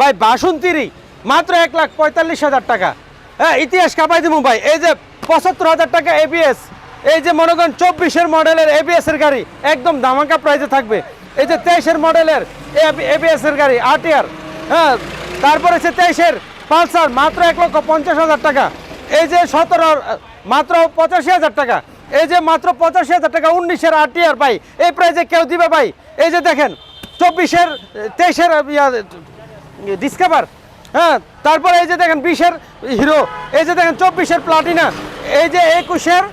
ভাই বাসন্তীরই মাত্র এক লাখ পঁয়তাল্লিশ হাজার টাকা। হ্যাঁ ইতিহাস কাপাই দেবো ভাই। এই যে পঁচাত্তর হাজার টাকা এবিএস এই যে মনে করেন চব্বিশের মডেলের এবিএস এর গাড়ি, একদম দামাকা প্রাইজে থাকবে। এই যে তেইশের মডেলের এবিএস এর গাড়ি আরটিআর হ্যাঁ তারপরে সে তেইশের পালসার, মাত্র এক লক্ষ পঞ্চাশ হাজার টাকা। এই যে সতেরো মাত্র পঁচাশি হাজার টাকা। এই যে মাত্র পঁচাশি হাজার টাকা, উনিশের আরটিআর ভাই, এই প্রাইজে কেউ দিবে ভাই? এই যে দেখেন, চব্বিশের, তেইশের ডিসকাভার হ্যাঁ তারপরে এই যে দেখেন বিশের হিরো এই যে দেখেন চব্বিশের প্লাটিনা এই যে একুশের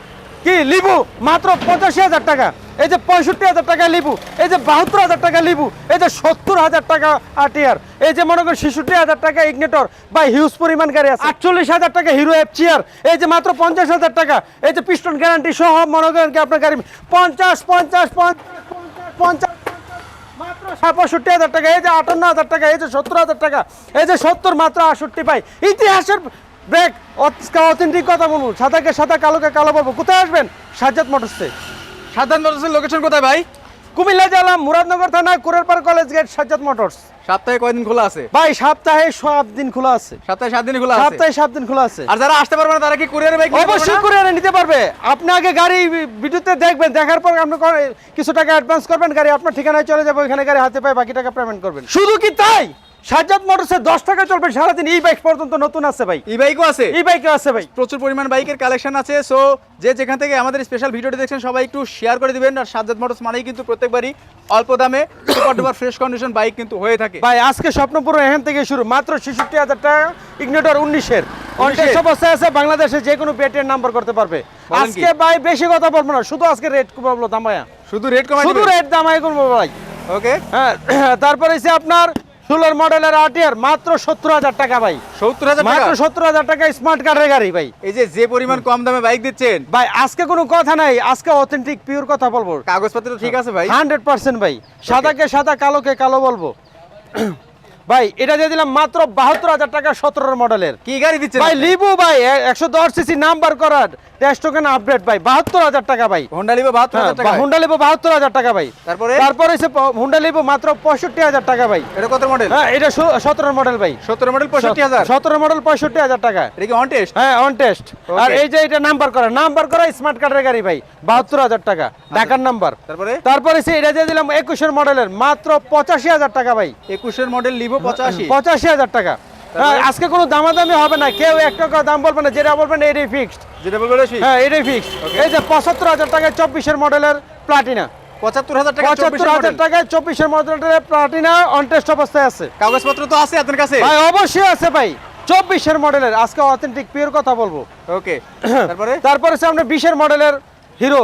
কি, লিবু, মাত্র পঁচাশি হাজার টাকা। এই যে পঁয়ষট্টি হাজার টাকা লিবু, এই যে বাহাত্তর হাজার টাকা লিবু, এই যে সত্তর হাজার টাকা আটিয়ার এই যে মনে করেন ছেষট্টি হাজার টাকা ইগনেটর বা হিউজ পরিমাণ গাড়ি আছে। আটচল্লিশ হাজার টাকা হিরো এফ চেয়ার এই যে মাত্র পঞ্চাশ হাজার টাকা, এই যে পিস্টন গ্যারান্টি সহ মনে করেন কি আপনার গাড়ি পঞ্চাশ পঞ্চাশ পঞ্চাশ পঞ্চাশ মাত্র পঁয়ষট্টি হাজার টাকা, এই যে আটান্ন হাজার টাকা, এই যে সত্তর হাজার টাকা, এই যে সত্তর মাত্র আটষট্টি পাই। ইতিহাসের ব্রেক সাদা, কালোকে কালো কোথায় আসবেন? সাজ্জাদ মোটরসে। লোকেশন কোথায় ভাই? কুমিল্লা জেলা মুরাদনগর থানা Kurerpar college gate Sajjad motors. সপ্তাহে কয়দিন খোলা আছে? ভাই সপ্তাহে সব দিন খোলা আছে। সপ্তাহে সাত দিন খোলা আছে? সপ্তাহে সাত দিন খোলা আছে। আর যারা আসতে পারবে না তারা কি কুরিয়ার বাইক অবশ্যই কুরিয়ারে নিতে পারবে। আপনি আগে গাড়ি ভিডিওতে দেখবেন দেখার পর আপনি কিছু টাকা অ্যাডভান্স করবেন গাড়ি আপনার ঠিকানায় চলে যাবে ওইখানে গাড়ি হাতে পায় বাকি টাকা পেমেন্ট করবেন। শুধু কি তাই? সাজ্জাদ মোটরসে দশ টাকা চলবে সারাদিন ই বাইক পর্যন্ত নতুন আছে ভাই। ই বাইকও আছে? ই বাইকে আছে ভাই। প্রচুর পরিমাণ বাইকের কালেকশন আছে। সো যে যেখান থেকে আমাদের স্পেশাল ভিডিওটি দেখছেন সবাই একটু শেয়ার করে দিবেন। আর সাজ্জাদ মোটরস মানেই কিন্তু প্রত্যেকবারই অল্প দামে super duper fresh condition bike কিন্তু হয়ে থাকে। ভাই আজকে স্বপ্নপুর এখান থেকে শুরু মাত্র ছেষট্টি হাজার টাকা ইগনেটর উনিশের। অনটেস্ট অবস্থায় আছে বাংলাদেশে যে কোনো পেটিএম নাম্বার করতে পারবে। আজকে ভাই বেশি কথা বলব না শুধু আজকে রেট বলব দামায়া। শুধু রেট কমাই শুধু রেট দামাই করব ভাই। ওকে হ্যাঁ তারপরে হচ্ছে আপনার ষোলোর মডেলের আরটিআর মাত্র সত্তর হাজার টাকা ভাই। সত্তর হাজার মাত্র সত্তর হাজার টাকা স্মার্ট কার্ডের গাড়ি ভাই। এই যে যে পরিমাণ কম দামে বাইক দিচ্ছেন? ভাই আজকে কোনো কথা নাই আজকে অথেন্টিক পিওর কথা বলব। কাগজপত্র ঠিক আছে ভাই। হান্ড্রেড পার্সেন্ট ভাই সাদাকে সাদা কালোকে কালো বলব। ভাই এটা দিয়ে দিলাম মাত্র বাহাত্তর হাজার টাকা সতেরোর মডেলের। কি গাড়ি দিচ্ছেন ভাই লিবু ভাই একশো দশ সিসি নাম্বার করার টেস্ট টোকেন আপডেট ভাই বাহাত্তর হাজার টাকা ভাই। হোন্ডা লিভো বাহাত্তর হাজার টাকা হুন্ডা লিবো বাহাত্তর হাজার টাকা ভাই। তারপরে? তারপরে হচ্ছে হুন্ডা লিবো মাত্র পঁয়ষট্টি হাজার টাকা ভাই। এটা কত মডেল হ্যাঁ এটা সতেরো মডেল ভাই। সত্তর মডেল পঁয়ষট্টি হাজার? সতেরো মডেল পঁয়ষট্টি হাজার টাকা। এটা কি অন টেস্ট হ্যাঁ অন টেস্ট আর এই যে এটা নাম্বার করা নাম্বার করা স্মার্ট কার্ডের গাড়ি ভাই বাহাত্তর হাজার টাকা ঢাকার নাম্বার তারপরে? তারপরে সে এটা দিয়ে দিলাম একুশের মডেলের মাত্র পঁচাশি হাজার টাকা ভাই। একুশের মডেল পঁচাশি। পঁচাশি হাজার টাকা। হ্যাঁ, আজকে কোনো দামাদামি হবে না কেউ এক টাকা দাম বলবে না যেটা বলবেন এটাই ফিক্সড যেটা বলব বেশি হ্যাঁ এটাই ফিক্সড এই যে পঁচাত্তর হাজার টাকায় চব্বিশের মডেলের প্লাটিনা। পঁচাত্তর হাজার টাকা পঁচাত্তর হাজার টাকায় চব্বিশের মডেলের প্লাটিনা অন অবস্থায় আছে। কাগজপত্র তো আছে আপনার কাছে? ভাই অবশ্যই আছে ভাই। চব্বিশের মডেলের আজকে অথেন্টিক পিওর কথা বলব। ওকে তারপরে? বিশের মডেলের হিরো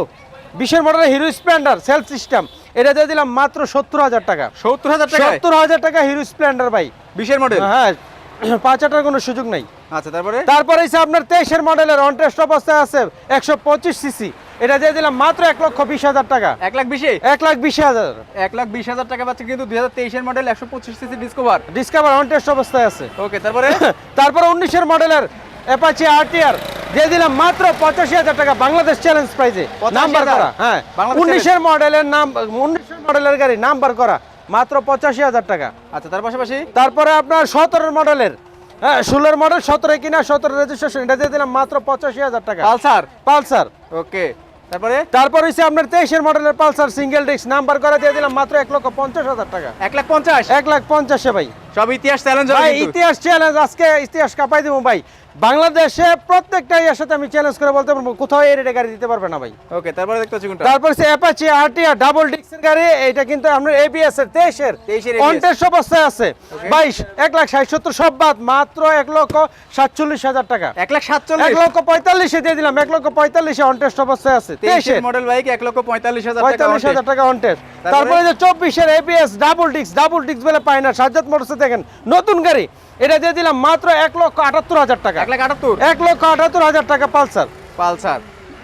বিশের মডেলের হিরো স্প্লেন্ডার সেলফ সিস্টেম এটা দিয়ে দিলাম মাত্র সত্তর হাজার টাকা। সত্তর হাজার টাকা সত্তর হাজার টাকা হিরো স্প্লেন্ডার ভাই। বিশের মডেল হ্যাঁ পাঁচ হাজার কোনো সুযোগ নাই। আচ্ছা তারপরে? তারপরে হচ্ছে আপনার তেইশের মডেলের অনটেস্ট অবস্থায় আছে একশো পঁচিশ সিসি এটা দিয়ে দিলাম মাত্র এক লক্ষ বিশ হাজার টাকা। এক লাখ বিশে? এক লাখ বিশ হাজার। এক লাখ বিশ হাজার টাকা পাচ্ছে কিন্তু দুই হাজার তেইশের মডেল একশো পঁচিশ সিসি ডিসকভার ডিসকাভার অনটেস্ট অবস্থায় আছে। ওকে তারপরে? তারপরে উনিশের মডেলের অ্যাপাচি আরটিআর দিয়ে দিলাম মাত্র পঁচাশি হাজার টাকা বাংলাদেশ চ্যালেঞ্জ প্রাইজে নাম্বার করা হ্যাঁ। উনিশের মডেলের নাম উনিশের মডেলের গাড়ি নাম্বার করা মাত্র পঁচাশি হাজার টাকা। আচ্ছা তার পাশাপাশি? তারপরে আপনার সতেরোর মডেলের হ্যাঁ ষোলোর মডেল সতেরো কিনা সতেরো রেজিস্ট্রেশন এটা দিয়ে দিলাম মাত্র পঁচাশি হাজার টাকা। পালসার পালসার ওকে তারপরে? তারপর হচ্ছে আপনার তেইশের মডেলের পালসার সিঙ্গেল ডিস্ক নাম্বার করা দিয়ে দিলাম মাত্র এক লক্ষ পঞ্চাশ হাজার টাকা। এক লাখ পঞ্চাশ? এক লাখ পঞ্চাশে ভাই। সব ইতিহাস চ্যালেঞ্জ ভাই ইতিহাস চ্যালেঞ্জ আজকে ইতিহাস কাপাই দেবো ভাই। বাংলাদেশে প্রত্যেকটা ইয়ার সাথে আমি চ্যালেঞ্জ করে বলতে পারব কোথাও এই রেটে গাড়ি দিতে পারবে না ভাই। ওকে তারপরে দেখতে পাচ্ছি কোনটা? তারপর সে অ্যাপাচি আরটিআর ডাবল ডিক্সের গাড়ি এটা কিন্তু আপনার এবিএস এর তেইশের। 23 এর ABS অনটেস্ট অবস্থায় আছে। বাইশ এক লাখ ষাট সত্তর সব বাদ মাত্র এক লক্ষ সাতচল্লিশ হাজার টাকা। এক লাখ এক সাতচল্লিশ লক্ষ পঁয়তাল্লিশে দিয়ে দিলাম এক লক্ষ পঁয়তাল্লিশে অনটেস্ট অবস্থায় আছে। তেইশের তেইশের। মডেল বাইক এক লক্ষ পঁয়তাল্লিশ হাজার টাকা পঁয়তাল্লিশ হাজার টাকা অনটেস্ট তারপরে? যে চব্বিশের এবিএস ডাবল ডিক্স ডাবল ডিক্স বলে পায় না সাজ্জাদ মোটরসে দেখেন নতুন গাড়ি। এটা দিয়ে দিলাম মাত্র এক লক্ষ আটাত্তর হাজার টাকা। এক লাখ আটাত্তর? এক লক্ষ আটাত্তর হাজার টাকা পালসার। পালসার।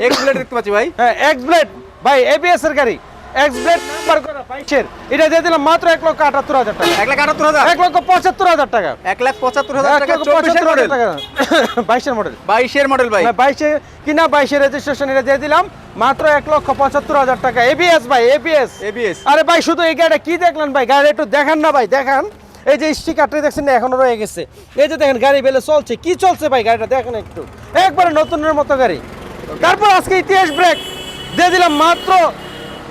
এক্স ব্লেড দেখতে পাচ্ছি ভাই। হ্যাঁ এক্স ব্লেড। ভাই এবিএস এর গাড়ি। এক্স ব্লেড নাম্বার করা বাইশের। এটা দিয়ে দিলাম মাত্র এক লক্ষ আটাত্তর হাজার টাকা। এক লাখ আটাত্তর হাজার? এক লক্ষ পঁচাত্তর হাজার টাকা। এক লাখ পঁচাত্তর হাজার এক টাকা লক্ষ পঁচাত্তর মডেল হাজার টাকা। বাইশের মডেল বাইশের মডেল বাইক হ্যাঁ বাইশে কিনা বাইশের রেজিস্ট্রেশন এটা দিয়ে দিলাম মাত্র এক লক্ষ পঁচাত্তর হাজার টাকা। এবিএস ভাই এবিএস এবিএস আরে ভাই শুধু এই গাড়িটা কি দেখলেন ভাই? গাড়ি একটু দেখান না ভাই দেখান। এই যে স্টিকারটা দেখছেন না এখনও রয়ে গেছে। এই যে দেখেন গাড়ি বেলে চলছে। কি চলছে ভাই গাড়িটা দেখেন একটু। একবারে নতুনের মতো গাড়ি। তারপর আজকে ইতিহাস ব্রেক দিয়ে দিলাম মাত্র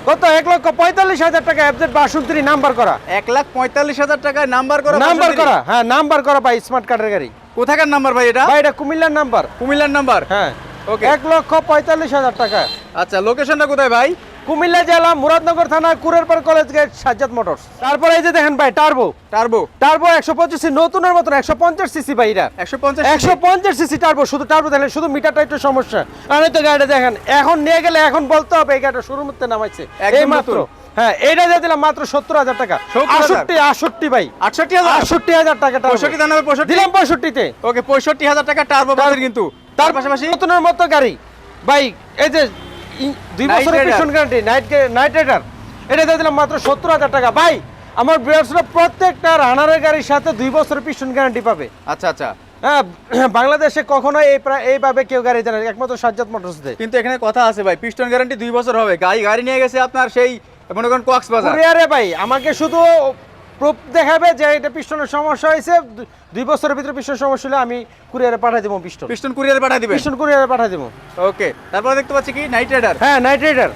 কত? এক লক্ষ পঁয়তাল্লিশ হাজার টাকা এফজেড বাষট্টি নাম্বার করা। এক লাখ পঁয়তাল্লিশ হাজার টাকায় নাম্বার করা নাম্বার করা হ্যাঁ নাম্বার করা ভাই স্মার্ট কার্ডের গাড়ি। কোথাকার নাম্বার ভাই এটা? ভাই এটা কুমিল্লার নাম্বার। কুমিল্লার নাম্বার? হ্যাঁ। Okay. এক লক্ষ পঁয়তাল্লিশ হাজার টাকা। আচ্ছা লোকেশনটা কোথায় ভাই? কুমিল্লা জেলা মুরাদনগর থানা Kurerpar college gate Sajjad motors. তারপরে এই যে দেখেন ভাই টার্বো টার্বো টার্বো একশো পঁচিশ নতুনের মতন একশো পঞ্চাশ সিসি ভাই এটা। একশো পঞ্চাশ একশো পঞ্চাশ সিসি টার্বো শুধু টার্বো দেখেন শুধু মিটারটা একটু সমস্যা। আমি তো গাড়িটা দেখেন এখন নিয়ে গেলে এখন বলতে হবে এই গাড়িটা শুরুর মধ্যে নামাইছে। এই মাত্র। হ্যাঁ এটা দিয়ে দিলাম মাত্র সত্তর হাজার টাকা। 70,000 আটষট্টি আটষট্টি ভাই। আটষট্টি হাজার? আটষট্টি হাজার টাকা পঁয়ষট্টি পঁয়ষট্টি? দিলাম পঁয়ষট্টিতে। ওকে পঁয়ষট্টি হাজার টাকা টার্বো কিন্তু। তার পাশাপাশি? নতুনের মতো গাড়ি। ভাই এই যে দুই বছরের। পিছন গ্যারান্টি নাইট নাইট রাইডার এটা দিয়ে দিলাম মাত্র সত্তর হাজার টাকা। ভাই আমার বিরাটসরা প্রত্যেকটা রানারের গাড়ির সাথে দুই বছরের পিছন গ্যারান্টি পাবে। আচ্ছা আচ্ছা। হ্যাঁ বাংলাদেশে কখনো এই এইভাবে কেউ গাড়ি দেয় না। একমাত্র সাজ্জাদ মোটরস দেয় কিন্তু এখানে কথা আছে ভাই পিস্টন গ্যারান্টি দুই বছর হবে। গাড়ি গাড়ি নিয়ে গেছে আপনার সেই মনে করেন কক্সবাজার। ভাই আমাকে শুধু প্রুফ দেখাবে যে এটা পিস্টনের সমস্যা হয়েছে। দুই বছরের ভিতরে পিস্টন সমস্যা হলে আমি কুরিয়ারে পাঠিয়ে দেবো পিস্টন। পিস্টন কুরিয়ার পাঠিয়ে দিবেন? পিস্টন কুরিয়ারে পাঠিয়ে দেবো। ওকে তারপরে দেখতে পাচ্ছি কি? Night rider. হ্যাঁ নাইট রাইডার।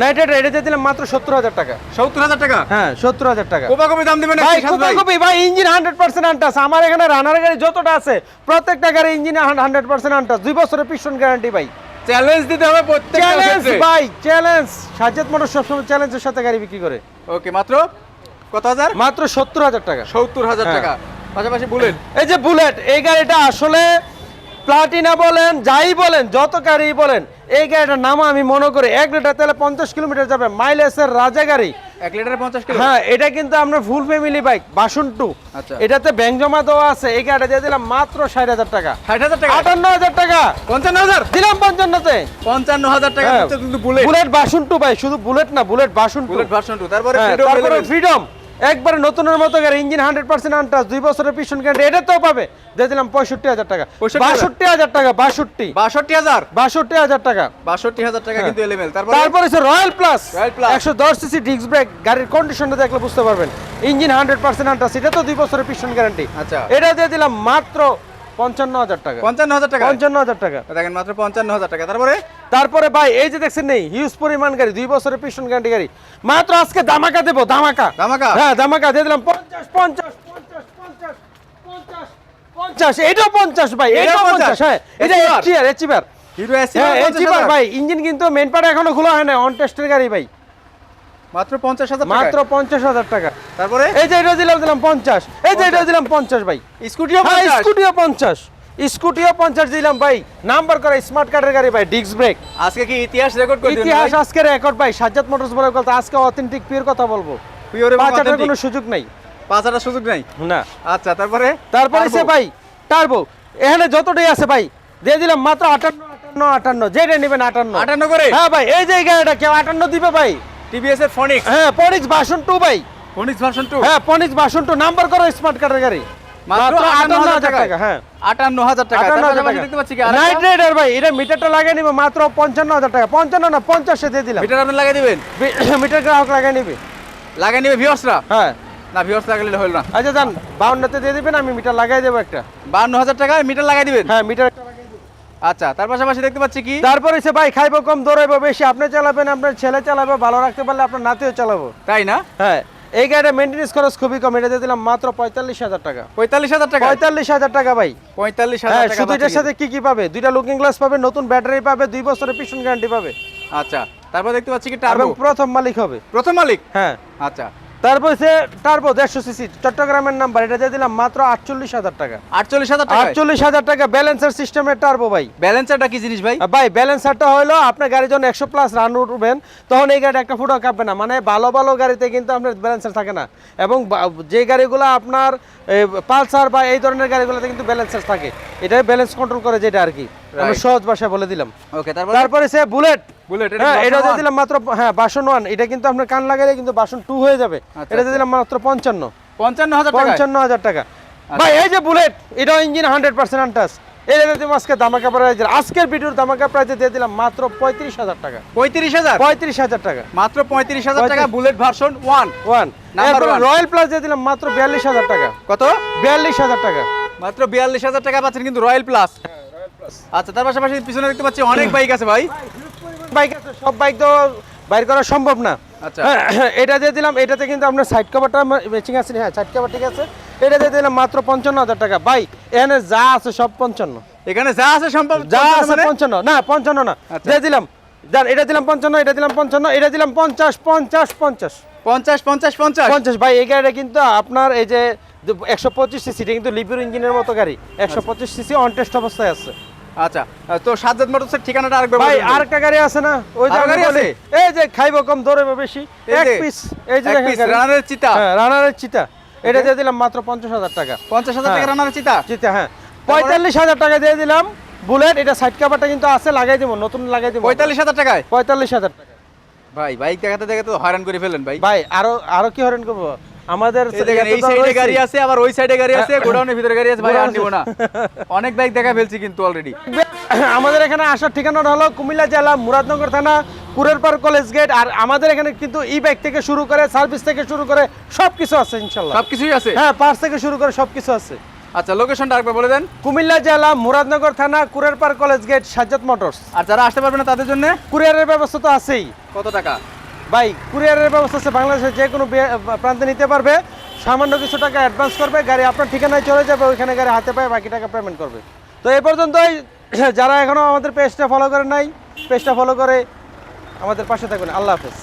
নাইট রাইডার এটা দিলাম মাত্র সত্তর হাজার টাকা। সত্তর হাজার টাকা? হ্যাঁ সত্তর হাজার টাকা। দাম দিবেন ভাই ভাই ইঞ্জিন হান্ড্রেড পার্সেন্ট আনটাস আমার এখানে রানার গাড়ি যতটা আছে প্রত্যেকটা গাড়ি ইঞ্জিন হান্ড্রেড পার্সেন্ট আনটাস দুই বছরের পিছন গ্যারান্টি ভাই। চ্যালেঞ্জ দিতে হবে প্রত্যেকটা চ্যালেঞ্জ ভাই চ্যালেঞ্জ সাজ্জাদ মোটর সবসময় চ্যালেঞ্জের সাথে গাড়ি বিক্রি করে। ওকে মাত্র কত হাজার? মাত্র সত্তর হাজার টাকা। সত্তর হাজার হ্যাঁ। টাকা। পাশাপাশি বুলেট। এই যে বুলেট এই গাড়িটা আসলে প্লাটিনা বলেন যাই বলেন যত গাড়ি বলেন এই গাড়িটার নাম আমি মনে করি এক লিটার তেলে পঞ্চাশ কিলোমিটার যাবে মাইলেজের রাজা গাড়ি। এক লিটারে পঞ্চাশ কিলো? হ্যাঁ এটা কিন্তু আপনার ফুল ফ্যামিলি বাইক বাসন টু। আচ্ছা। এটাতে ব্যাংক জমা দেওয়া আছে এই গাড়িটা দিয়ে দিলাম মাত্র ষাট হাজার টাকা। ষাট হাজার টাকা? আটান্ন হাজার টাকা। পঞ্চান্ন হাজার? দিলাম পঞ্চান্নতে। পঞ্চান্ন হাজার টাকা হ্যাঁ, কিন্তু বুলেট। বুলেট বাসন টু ভাই শুধু বুলেট না বুলেট বাসন টু। বুলেট ভার্সন টু তারপরে হ্যাঁ, তারপরে ফ্রিডম একবারে নতুনের মতো গাড়ি ইঞ্জিন হান্ড্রেড পার্সেন্ট আনটাস দুই বছরের পিছন গাড়ি এটা তো পাবে। দিয়ে দিলাম পঁয়ষট্টি হাজার টাকা। বাষট্টি হাজার টাকা বাষট্টি। বাষট্টি হাজার? বাষট্টি হাজার টাকা। বাষট্টি হাজার টাকা হ্যাঁ। কিন্তু এলিমেল তারপরে? হচ্ছে রয়্যাল প্লাস। একশো দশ সিসি ডিস্ক ব্রেক গাড়ির কন্ডিশনটা দেখলে বুঝতে পারবেন। ইঞ্জিন হান্ড্রেড পার্সেন্ট আনটাস এটা তো দুই বছরের পিছন গ্যারান্টি আচ্ছা। এটা দিয়ে দিলাম মাত্র পঞ্চান্ন হাজার টাকা। পঞ্চান্ন হাজার টাকা? পঞ্চান্ন হাজার টাকা। দেখেন মাত্র পঞ্চান্ন হাজার টাকা। তারপরে? তারপরে ভাই এই যে দেখছেন নেই হিউজ পরিমাণ গাড়ি দুই বছরের পিছন গ্যারান্টি গাড়ি। মাত্র আজকে দামাকা দেবো দামাকা ধামাকা? হ্যাঁ দামাকা দিয়ে দিলাম। পঞ্চাশ পঞ্চাশ পঞ্চাশ পঞ্চাশ পঞ্চাশ পঞ্চাশ এটাও পঞ্চাশ ভাই এটাও এটাও 50 পঞ্চাশ হ্যাঁ এটা হ্যাঁ ভাই ইঞ্জিন কিন্তু মেন পার্ট এখনও খোলা হয় না অন টেস্টের গাড়ি ভাই। মাত্র পঞ্চাশ হাজার মাত্র মাত্র পঞ্চাশ হাজার টাকা। তারপরে? এই যে এটা দিলাম দিলাম পঞ্চাশ। এই যে এটা দিলাম পঞ্চাশ ভাই। স্কুটিও স্কুটিও পঞ্চাশ। স্কুটিও পঞ্চাশ দিলাম ভাই। নাম্বার করা স্মার্ট কার্ডের গাড়ি ভাই ডিস্ক ব্রেক আজকে কি ইতিহাস রেকর্ড করে ইতিহাস আজকে রেকর্ড ভাই। সাজ্জাদ মোটরস বলে কথা আজকে অথেন্টিক পিওর কথা বলব। পিওর পাঁচাটার কোনো সুযোগ নাই। সুযোগ নাই? না। আচ্ছা তারপরে? তারপরে সে Turbo। ভাই টার্বো এখানে যতটাই আছে ভাই দিয়ে দিলাম মাত্র আটান্ন আটান্ন আটান্ন। যেটা নেবেন আটান্ন। আটান্ন করে? হ্যাঁ ভাই এই যে গাড়িটা কেউ আটান্ন দিবে ভাই। টিভিএস এর ফনিক্স হ্যাঁ পনিক্স বাসন টু ভাই। ফনিক্স ভার্সন টু হ্যাঁ পনিক্স বাসন টু নাম্বার করো স্মার্ট কার্ডের গাড়ি। মাত্র আটান্ন হাজার টাকা। হ্যাঁ। আটান্ন হাজার টাকা আটান্ন তারপরে হাজার আমরা টাকা দেখতে পাচ্ছি কি নাইট রাইডার ভাই এটা মিটারটা লাগিয়ে নিবে মাত্র পঞ্চান্ন হাজার টাকা। পঞ্চান্ন না দিয়ে দিলাম। মিটার আপনি লাগিয়ে দিবেন? মিটার গ্রাহক লাগিয়ে নিবে। লাগিয়ে নিবে ভিউয়ার্সরা হ্যাঁ। না ভিউয়ার্স লাগালে হলো না। আচ্ছা যান দিয়ে দিবেন আমি মিটার লাগাই দেবো একটা। বান্ন হাজার টাকা মিটার লাগিয়ে দিবেন? হ্যাঁ মিটার আচ্ছা তার পাশাপাশি দেখতে পাচ্ছি কি? তারপরে সে ভাই খাইবো কম দৌড়াইবো বেশি। আপনি চালাবেন আপনার ছেলে চালাবে ভালো রাখতে পারলে আপনার নাতিও চালাবো। তাই না? হ্যাঁ এই গাড়িটা মেনটেন্স খরচ খুবই কম। এটা দিলাম মাত্র পঁয়তাল্লিশ হাজার টাকা। পঁয়তাল্লিশ হাজার টাকা? পঁয়তাল্লিশ হাজার টাকা ভাই। পঁয়তাল্লিশ হ্যাঁ হাজার শুধু এটার সাথে কি কি পাবে? দুইটা লুকিং গ্লাস পাবে নতুন ব্যাটারি পাবে দুই বছরের পিছন গ্যারান্টি পাবে। আচ্ছা তারপর দেখতে পাচ্ছি কি টার্বো প্রথম মালিক হবে। প্রথম মালিক? হ্যাঁ। আচ্ছা তারপর সে টার্বো দেড়শো সিসি চট্টগ্রামের নাম্বার এটা দিয়ে দিলাম মাত্র আটচল্লিশ হাজার টাকা। আটচল্লিশ হাজার টাকা আটচল্লিশ হাজার টাকা ব্যালেন্সার সিস্টেমের টার্বো ভাই। ব্যালেন্সারটা কি জিনিস ভাই? ভাই ব্যালেন্সারটা হলো আপনার গাড়ি যখন একশো প্লাস রান উঠবেন তখন এই গাড়ি একটা ফুটো কাঁপবে না। মানে ভালো ভালো গাড়িতে কিন্তু আপনার ব্যালেন্সার থাকে না। এবং যে গাড়িগুলো আপনার পালসার বা এই ধরনের গাড়িগুলোতে কিন্তু ব্যালেন্সার থাকে। এটাই ব্যালেন্স কন্ট্রোল করে যেটা আর কি। আমি Right. সহজ ভাষায় বলে দিলাম। ওকে তারপর? তারপরে সে বুলেট বুলেট হ্যাঁ এটা দিয়ে দিলাম মাত্র হ্যাঁ বাসন ওয়ান এটা কিন্তু আপনার কান কিন্তু বাসন টু হয়ে যাবে। আচ্ছা, এটা দিয়ে দিলাম মাত্র পঞ্চান্ন। পঞ্চান্ন হাজার পঞ্চান্ন হাজার টাকা। ভাই এই যে বুলেট এটা ইঞ্জিন হান্ড্রেড পার্সেন্ট আনটাস দিলাম আজকে দামাকা প্রাইজে আজকের ভিডিওর দামাকা প্রাইজে দিয়ে দিলাম মাত্র পঁয়ত্রিশ হাজার টাকা। পঁয়ত্রিশ হাজার? পঁয়ত্রিশ হাজার টাকা। মাত্র পঁয়ত্রিশ হাজার টাকা bullet version one one royal plus দিয়ে দিলাম মাত্র বিয়াল্লিশ হাজার টাকা। কত? বিয়াল্লিশ হাজার টাকা। মাত্র বিয়াল্লিশ হাজার টাকা পাচ্ছেন কিন্তু রয়্যাল প্লাস আচ্ছা তার পাশাপাশি পিছনে দেখতে পাচ্ছি অনেক বাইক আছে ভাই। বাইক আছে সব বাইক তো বাইর করা সম্ভব না। আচ্ছা। হ্যাঁ, এটা দিয়ে দিলাম এটাতে কিন্তু আপনার সাইড কভারটা ম্যাচিং আছে হ্যাঁ সাইড কভার ঠিক আছে। এটা দিয়ে দিলাম মাত্র পঞ্চান্ন হাজার টাকা। বাইক এখানে যা আছে সব পঞ্চান্ন। এখানে যা আছে সম্ভব যা আছে মানে? পঞ্চান্ন। না পঞ্চান্ন না। আচ্ছা। দিয়ে দিলাম এটা দিলাম পঞ্চান্ন এটা দিলাম পঞ্চান্ন এটা দিলাম পঞ্চাশ পঞ্চাশ পঞ্চাশ। পঞ্চাশ পঞ্চাশ পঞ্চাশ। পঞ্চাশ ভাই এই গাড়িটা কিন্তু আপনার এই যে একশো পঁচিশ সিসি এটা কিন্তু লিপির ইঞ্জিনের মতো গাড়ি। একশো পঁচিশ সিসি অন টেস্ট অবস্থায় আছে। আচ্ছা তো সাজ্জাদ মোটরসের ঠিকানাটা আরেকবার ভাই বলে দিন। আর গাড়ি আছে না? ওই যে গাড়ি আছে? এই যে খাইবো কম দৌড়াবে বেশি। এক পিস এই যে রানারের চিতা। হ্যাঁ রানারের চিতা। এটা দিয়ে দিলাম মাত্র পঞ্চাশ হাজার টাকা। পঞ্চাশ হাজার টাকা হ্যাঁ। রানারের চিতা? চিতা হ্যাঁ। পঁয়তাল্লিশ হাজার টাকা দিয়ে দিলাম বুলেট। এটা সাইড কাভারটা কিন্তু আছে লাগাই দিব নতুন লাগাই দিব। পঁয়তাল্লিশ হাজার টাকায়? পঁয়তাল্লিশ হাজার টাকা। ভাই বাইক দেখাতে দেখাতে তো হয়রান করে ফেলেন ভাই। ভাই আরও আরও কি হরেন করব? আমাদের এই সাইডে গাড়ি আছে আবার ওই সাইডে গাড়ি আছে গোডাউনের ভিতরে গাড়ি আছে ভাই আর নিব না। অনেক বাইক দেখা ফেলছি কিন্তু অলরেডি আমাদের এখানে আসার ঠিকানাটা হলো কুমিল্লা জেলা মুরাদনগর থানা কুরের পার কলেজ গেট আর আমাদের এখানে কিন্তু ই বাইক থেকে শুরু করে সার্ভিস থেকে শুরু করে সব কিছু আছে ইনশাল্লাহ। সবকিছুই আছে? হ্যাঁ পার্স থেকে শুরু করে সব কিছু আছে। আচ্ছা লোকেশনটা আরেকবার বলে দেন। কুমিল্লা জেলা মুরাদনগর থানা Kurerpar college gate Sajjad motors. আর যারা আসতে পারবে না তাদের জন্য? কুরিয়ারের ব্যবস্থা তো আছেই। কত টাকা? ভাই, কুরিয়ারের ব্যবস্থা আছে, বাংলাদেশের যে কোনো প্রান্তে নিতে পারবে। সামান্য কিছু টাকা অ্যাডভান্স করবে, গাড়ি আপনার ঠিকানায় চলে যাবে, ওইখানে গাড়ি হাতে পায়, বাকি টাকা পেমেন্ট করবে। তো এই পর্যন্তই, যারা এখনও আমাদের পেজটা ফলো করে নাই পেজটা ফলো করে আমাদের পাশে থাকবেন আল্লাহ হাফেজ।